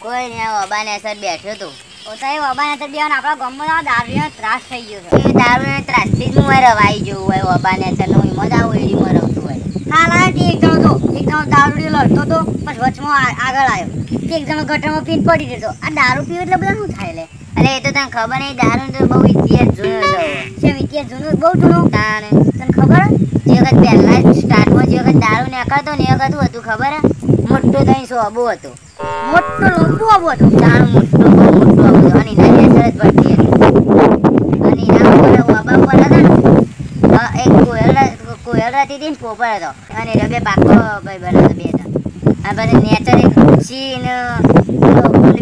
કોઈ આ બાબાને અસર બેઠો તું પોતાએ બાબાને તો બેન આપણા ગામમાં દારૂનો ત્રાસ થઈ ગયો છે એ દારૂને ત્રાસથી જવું હોય બાબાને અસર હું એમાં જ આવું રમતું હોય. હા લાયા એક જણો તો એક જણો દારૂડી લડતો તો પછી વચમાં આગળ આવ્યો. એક જણો ગટરમાં પીન પડી જતો આ દારૂ પીવું એટલે બધા શું થાય લે? અરે એ તો તને ખબર નહીં દારૂ તો બહુ ઇતિહાસ જૂનો છે છે ઇતિહાસ જૂનો બહુ જૂનો. તારે તને ખબર જે વખત પહેલાં સ્ટાર્ટમાં જે વખત દારૂ નીકળતો ને એ વખત શું હતું ખબર? મોટો થઈને અબો હતો. મોટો લોબુ અબો હતો? તાણ મોટો બહુ મોટો હતો. અને એના અસર જ પડતી હતી. અને એના ઉપર અબા ઉપર હતા ને? હતી ને પોપર હતો. અને એ બે પાકો ભાઈ બનો બે હતા. આ બધા નેચર એક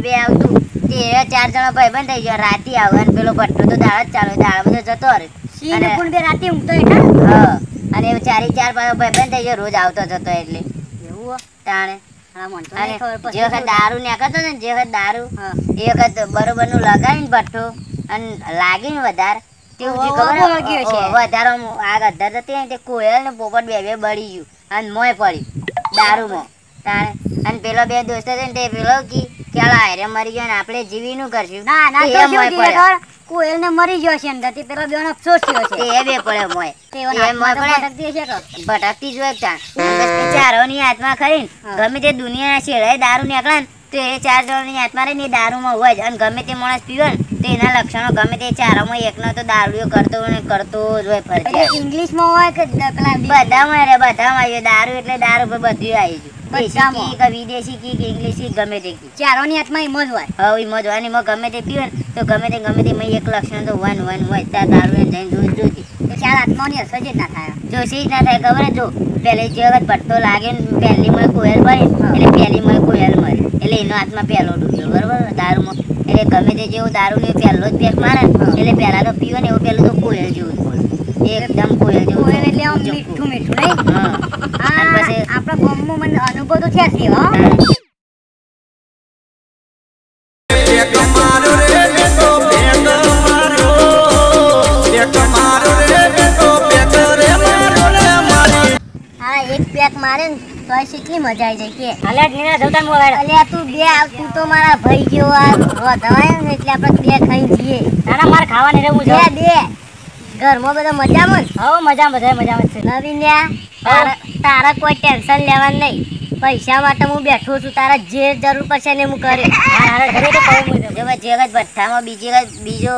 બે આવતું. તે એ ચાર જણા ભાઈ બંધ થઈ ગયા. રાતે આવે અને પેલો પટ્ટો તો દાળ જ ચાલુ દાળ બધો જતો રહે અને- પણ બે રાતે ઊંઘતો હેઠા હા. અને એ ચારે ચાર ભાઈ બંધ થઈ ગયો. રોજ આવતો જતો એટલે. એવું? તાણે. અને જે વખત દારૂ નીકળતો ને જે વખત દારૂ એ વખત બરોબરનું લગાવીને ભઠ્ઠો અને લાગીને વધારે. ને તે કોયલ ને પોપટ બે બે બળી ગયું. અને મોય પડી દારૂમાં. તાણે. અને પેલો બે દોસ્તો છે ને તે પેલો કી કે હારે મરી ગયો ને આપણે જીવી નું કરશું. ના ના તો મોય? મરી ગયો છે અંદર. તે પેલો બેનો અફસોસ થયો છે. એ બે પડ્યો મોય એ મોય પડે ભટકતી જ હોય ચાર હાથમાં ખરી ને. ગમે તે દુનિયાના છેડાએ દારૂ નીકળે ને તો એ ચાર જણની હાથમાં રહી ને એ દારૂમાં હોય જ. અને ગમે તે માણસ પીવે ને તો એના લક્ષણો ગમે તે ચારોમાં એકનો તો દારૂ કરતો ને કરતો જ હોય ફરજિયાત. ઇંગ્લિશમાં હોય કે બધામાં રે બધામાં આવ્યો દારૂ એટલે દારૂ પર બધું આવી ગયું. કે વિદેશી કી કે ઇંગ્લિશ કી ગમે તે કી. ચારોની હાથમાં એમ જ હોય. હવે ઈ મજવાની માં ગમે તે પીવે ને તો ગમે તે ગમે તે એક લક્ષણ તો વન વન હોય ત્યાં દારૂ એને જઈને જોઈ જોતી ચાર આત્માની અસર જ ના થાય. જોશી જ ના થાય ખબર જો પહેલી જે વખત લાગે ને પહેલી માં કોયલ મરે એટલે પહેલી માં કોયલ મરે. એટલે એનો હાથમાં પહેલો ડૂબ્યો બરોબર? દારૂમાં એટલે ગમે તે જેવું દારૂ ને પહેલો જ પેક મારે. એટલે પહેલા તો પીવે ને એવું પેલું તો કોયલ જેવું એકદમ કોયલ જેવું કોયલ એટલે આમ મીઠું મીઠું નહીં? હા. પછી આપણા ગામમાં મને અનુભવ તો થયા છે હા. એક પેક મારે ને. તો કેટલી મજા આવી જાય કે. અલ્યા ઢીંગણા જવતા બોલાય. અલ્યા તું બે તું તો મારા ભાઈ જેવો આ વધાવાય ને એટલે આપણે બે ખાઈ જઈએ. તારા મારે ખાવાની રહેવું બે બે. ઘરમાં બધા મજામાં હવે મજા બધા મજામાં છે. નવીન તારા કોઈ ટેન્શન લેવાનું નહીં. પૈસા માટે હું બેઠો છું તારા જે જરૂર પડશે ને હું કરે જો ભાઈ જે વખત ભઠ્ઠામાં બીજી વખત બીજો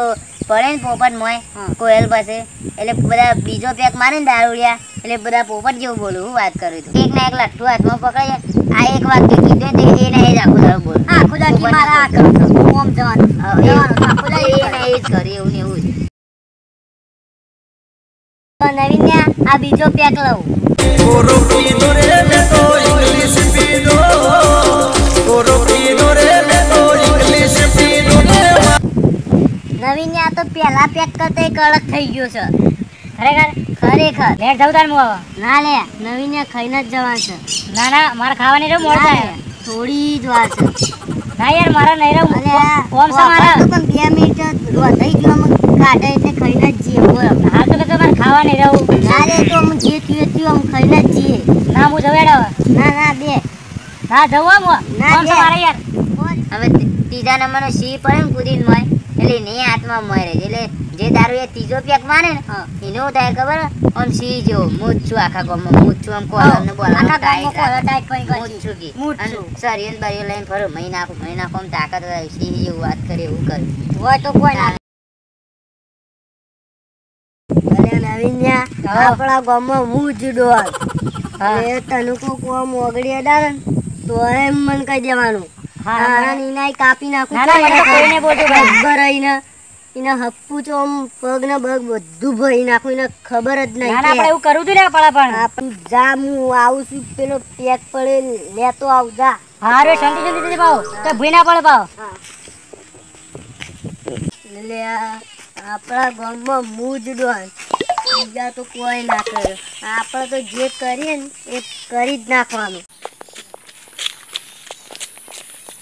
પડે ને પોપટ મોય હા. કોયલ પાસે. એટલે બધા બીજો પેક મારે ને દારૂડિયા. એટલે બધા પોપટ જેવું બોલું હું વાત કરું છું. એક ના એક લઠ્ઠું હાથમાં પકડે આ એક વાક્ય કીધું તો એને એ જ આખું દારૂ બોલું. હા ખુદા કી મારા આ કરું છું. હું જવાનું. જવાનું. આખું દાડો એને એ જ કરે એવું ને એવું જ. નવીન આ બીજો પેક લઉં. કોરો પીધો રે બેટો ઇંગ્લિશ રે નવીન આ તો પેલા પેક કરતા કડક થઈ ગયો છે. ખરેખર? ખરેખર. લેટ જાવ તાર મુવા ના લે નવીન ને ખાઈને જ જવાનું છે. ના ના મારે ખાવાની રહ્યો મોડ થાય. થોડી જ વાર છે. ના યાર મારા નહીં આ કોમ સા મારા? વાપરતો પણ બે મિનિટ રોધાઈ ગયો મને કાઢે એટલે ખાઈને જ જઈએ બોલો હાલ તો કે મારે ખાવાની રહું. ના રે તો હું જે થયું થયું આમ ખાઈને જ જીએ ના હું જવેડો ના ના બે. ના જવું મો. ના, કોમ સા મારે યાર. હવે ત્રીજા નંબરનો સિંહ પડે ને કુદીને મોય એટલે એને હાથમાં મોય રહે એટલે જે દારૂ એ ત્રીજો પેક મારે ને. એને થાય ખબર આમ સિંહ જેવો મૂછું આખા ગામમાં મૂછું આમ કોલમ ને બોલ આખા ગામમાં કોલર ટાઈટ કરી મૂજ કરી. છું કી. મૂજ અને છું. સરિયન લઈને ફરો મહિના નાખું મહી નાખું આમ તાકાત હોય સિંહ જેવું વાત કરે એવું કરે હોય તો કોઈ ના. આપણા ગામમાં હું જ ડોહા. હા. તને કોક આમ ઓગળી અડાડે તો એમ મને કહી દેવાનું હા, તારા નીનાય કાપી નાખું ના, ના, કોઈને બોલતું નહીં. ખબર એને એને હપ્પુ તો આમ પગ ને બગ બધું ભરી નાખું એને ખબર જ નહીં ના ના આપણે એવું કરવું હતું ને પડા પણ. આપણ જા હું આવું છું પેલો પેક પડે લેતો આવ જા. શાંતિ શાંતિ પાવ તો ભૂઈ ના પડે પાવ એટલે આપણા ગામમાં હું ડોન બીજા તો કોઈ ના કરે. આપણે તો જે કરીએ ને એ કરી જ નાખવાનું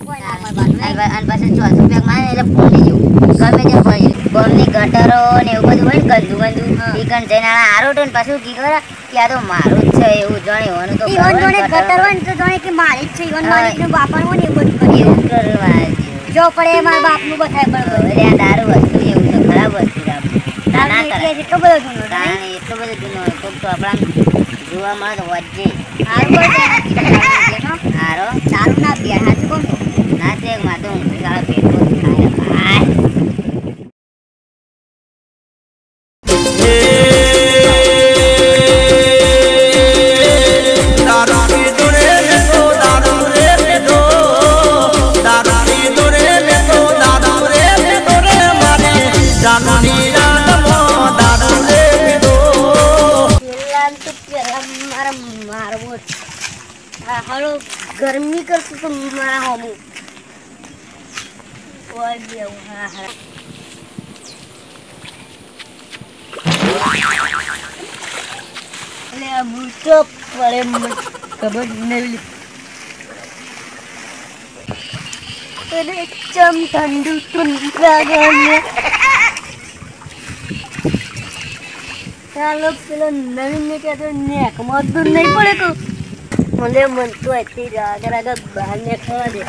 કોઈ ના હોય બાજુ. અને પાછું મારે એટલે જવું ગમે તે ગટરો ને એવું બધું હોય ને ગંદુ ગંદુ કણ જઈને આરોટો ને પાછું કી કરે તો મારું જ છે એવું જાણે હોવાનું તો તો મારી જ છે ઈવન જો પડે મારા બાપનું બતાય પણ એવું છે ખરાબ વસ્તુ. ના કરે એટલો બધો જૂનો તો આપણા જોવા મળે તો વચ્ચે હારું મારવો હાલો ગરમી કરશું તો મારા હોમું. ખબર નહીં અરે ઠંડુ ઠંડુ લાગે મને. ચાલો, પેલો નવીન ને કહેતો, નેક દૂર નહીં પડે તો. મને મન તો અહીંથી રાગ રાગ બહાર નીકળવા દે.